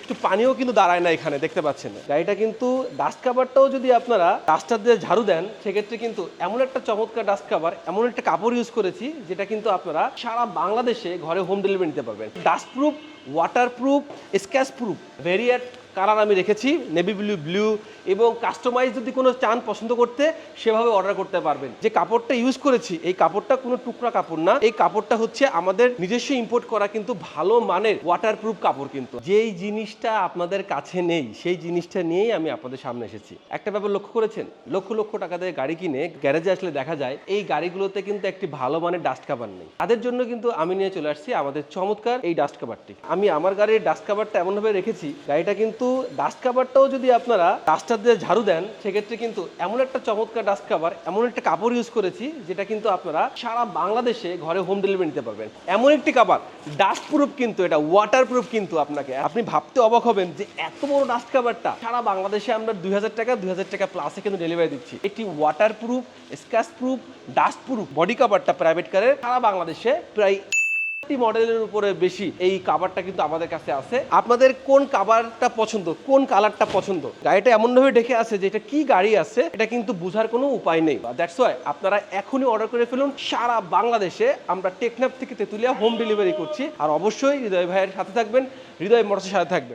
একটু পানিও কিন্তু দাঁড়ায় না এখানে, দেখতে পাচ্ছেন। গাড়িটা কিন্তু ডাস্ট কাভারটাও যদি আপনারা ডাস্টার দিয়ে ঝাড়ু দেন, সেক্ষেত্রে কিন্তু এমন একটা চমৎকার ডাস্ট কাভার এমন একটা কাপড় ইউজ করেছি, যেটা কিন্তু আপনারা সারা বাংলাদেশে ঘরে হোম ডেলিভারি নিতে পারবেন। Dust proof water proof scratch proof variety colour আমি রেখেছি নেভি ব্লু ব্লু এবং কাস্টমাইজ যদি কোনো চান পছন্দ করতে সেভাবে অর্ডার করতে পারবেন। যে কাপড়টা ইউজ করেছি, এই কাপড়টা কোনো টুকরা কাপড় না, এই কাপড়টা হচ্ছে আমাদের নিজস্ব ইম্পোর্ট করা কিন্তু ভালো মানের ওয়াটারপ্রুফ কাপড় কিন্তু। যেই জিনিসটা আপনাদের কাছে নেই, সেই জিনিসটা নিয়েই আমি আপনাদের সামনে এসেছি। একটা ব্যাপার লক্ষ্য করেছেন? লক্ষ লক্ষ টাকা দিয়ে গাড়ি কিনে গ্যারেজে আসলে দেখা যায়, এই গাড়িগুলোতে কিন্তু একটি ভালো মানের ডাস্ট কাভার নেই। তাদের জন্য কিন্তু আমি নিয়ে চলে আসছি আমাদের চমৎকার এই ডাস্ট কাভারটি আমি আমার গাড়ির ডাস্ট কাভারটা এমনভাবে রেখেছি, গাড়িটা কিন্তু ডাস্ট কাভারটাও যদি আপনারা ডাস্টার দিয়ে ঝাড়ু দেন, সেক্ষেত্রে কিন্তু এমন একটা চমৎকার ডাস্ট কাভার এমন একটা কাপড় ইউজ করেছি, যেটা কিন্তু আপনারা সারা বাংলাদেশে ঘরে হোম ডেলিভারি নিতে পারবেন। এমন একটি কাভার ডাস্ট প্রুফ কিন্তু এটা ওয়াটার প্রুফ কিন্তু আপনাকে। আপনি ভাবতে অবাক হবেন যে এত বড় ডাস্ট কাভারটা সারা বাংলাদেশে আমরা দুই হাজার টাকা, দুই হাজার টাকা প্লাসে কিন্তু ডেলিভারি দিচ্ছি। একটি water proof scratch proof dust proof body কাভারটা private কারের সারা বাংলাদেশে প্রায় মডেলের উপরে বেশি এই কাভারটা কিন্তু আমাদের কাছে আছে। আপনাদের কোন কাভারটা পছন্দ? কোন কালারটা পছন্দ? গাড়িটা এমনভাবে ঢেকে আছে যে এটা কি গাড়ি আছে, এটা কিন্তু বোঝার কোনো উপায় নেই। দ্যাটস ওয়াই আপনারা এখনই অর্ডার করে ফেলুন। সারা বাংলাদেশে আমরা টেকনাফ থেকে তেতুলিয়া হোম ডেলিভারি করছি। আর অবশ্যই হৃদয় ভাইয়ের সাথে থাকবেন, হৃদয় মোটরসের সাথে থাকবেন।